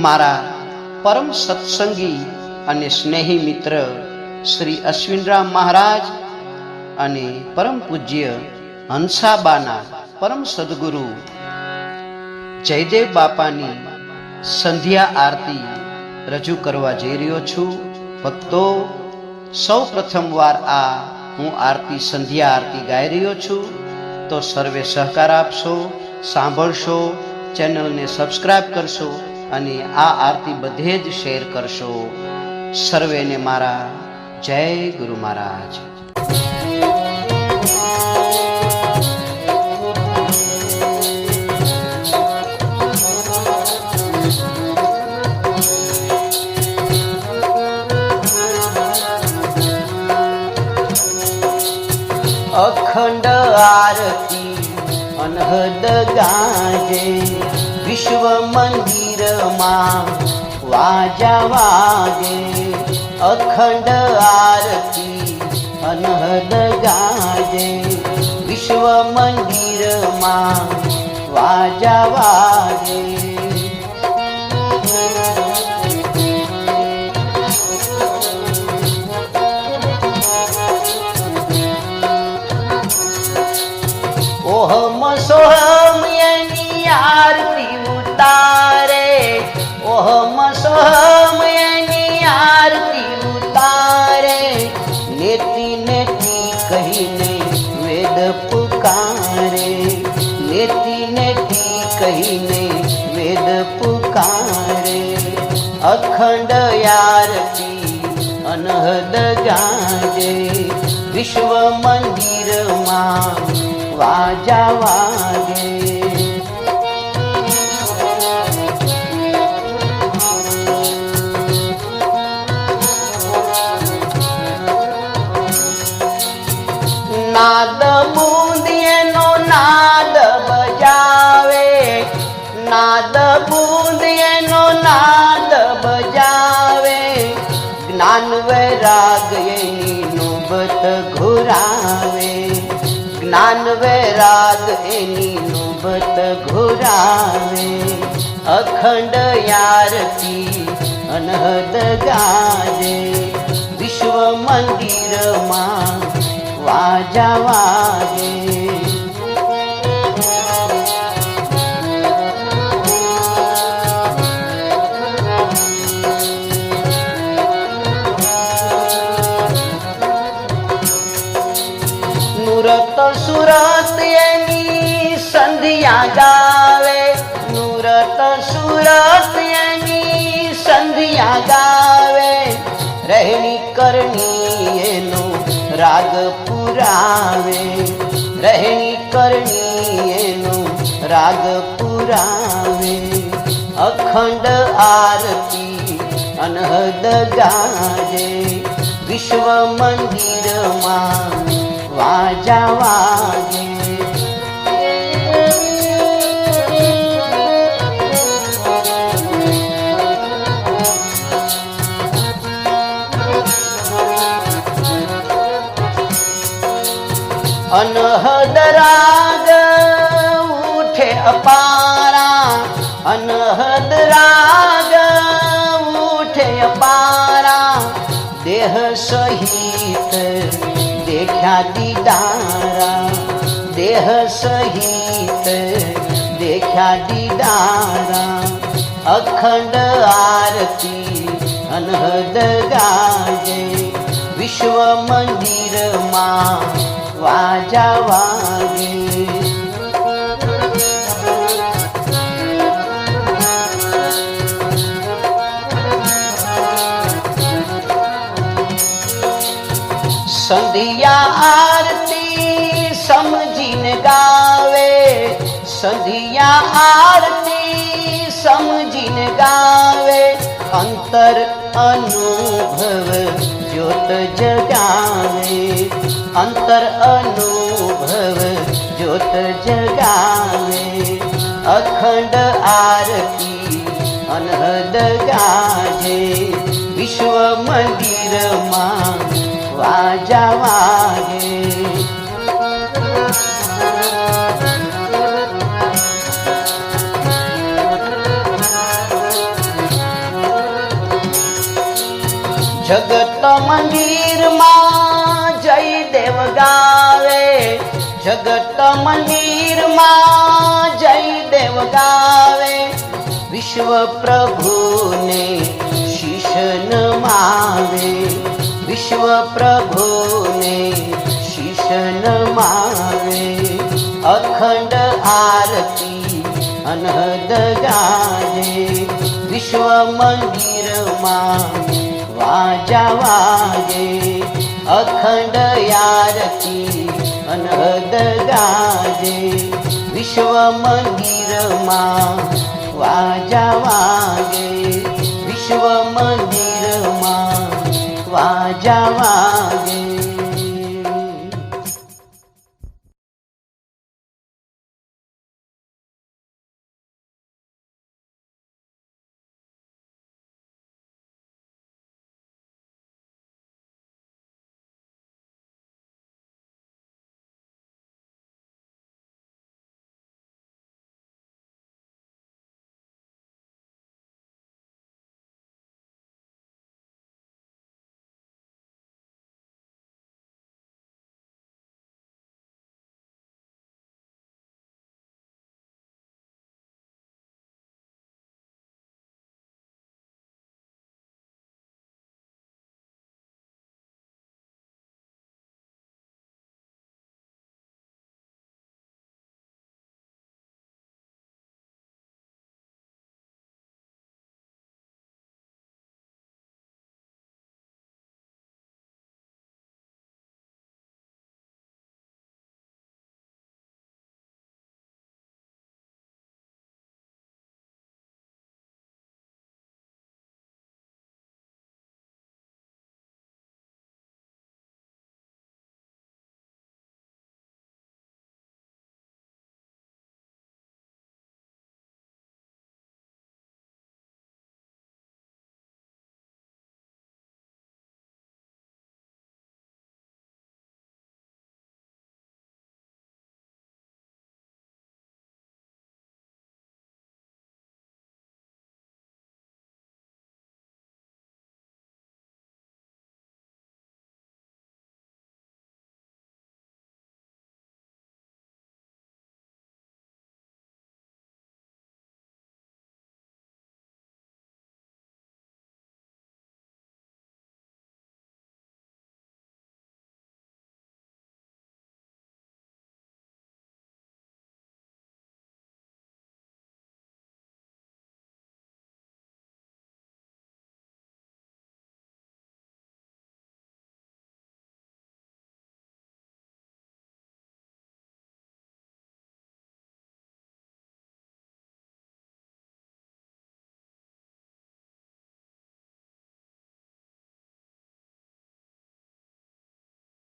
મારા પરમ સત્સંગી અને સ્નેહી મિત્ર શ્રી અશ્વિનરામ મહારાજ અને પરમ પૂજ્ય હંસાબાના પરમ સદગુરુ જયદેવ બાપાની સંધ્યા આરતી રજૂ કરવા જઈ રહ્યો છું. ભક્તો, સૌ પ્રથમવાર આ હું આરતી, સંધ્યા આરતી ગાઈ રહ્યો છું. તો સર્વે સહકાર આપશો, સાંભળશો, ચેનલને સબસ્ક્રાઇબ કરશો અને આ આરતી બધે જ શેર કરશો. સર્વેને મારા જય ગુરુ મહારાજ. અખંડ આરતી અનહદ ગાજે. વિશ્વ મંદિરમાં વાજા વાગે અખંડ આરતી અનહદ ગાજે. વિશ્વ મંદિરમાં વાજા વાગે એની આરતી ઉતારે, નેતી નેતી કહીને વેદ પુકારે. નેતી નેતી કહીને વેદ પુકારે. અખંડ આરતી અનહદ ગાજે વિશ્વ મંદિરમાં વાજા વાગે. બુંદીનો નાદ બજાવે જ્ઞાન વૈરાગ એની નોબત ઘુરાવે જ્ઞાન વૈરાગ એની નોબત ઘુરાવે અખંડ યારતી અનહદ ગાજે વિશ્વ મંદિરમાં વાજા વાગે નુરત સુરત એની સંધ્યા ગાવે સુરત સુરત એની સંધ્યા ગાવે રહેણી કરણી એનો રાગ પુરાવે. રહેણી કરણી એનો રાગ પુરાવે. અખંડ આરતી અનહદ ગાજે. વિશ્વ મંદિરમાં વાજા વાગે. અનહદ રાગ ઉઠે અપારા. અનહદ રાગ ઉઠે અપારા. દેહ સહિત દેખ્યા દીદારા દેહ સહિત દેખ્યા દીદારા અખંડ આરતી અનહદ ગાજે વિશ્વ મંદિરમાં વાજા વાગે. संधिया आरती समझिन गावे। संधिया आरती सजिन गावे। अंतर अनुभव ज्योत जगावे। अंतर अनुभव ज्योत जगावे। अखंड आरती अनहद गाजे। विश्व मंदिर मन्दरमा माझ्या मागे जगत मंदिर मा जय देव गावे. जगत मंदिर मा जय देव गावे. विश्वप्रभूने शिशन मावे. શીશ નમાવે અખંડ આરતી અનહદ ગાજે વિશ્વ મંદિરમાં વાજા વાગે અખંડ આરતી અનહદ ગાજે વિશ્વ મંદિરમાં વાજા વાગે વિશ્વ મંદિરમાં વાજા વાગે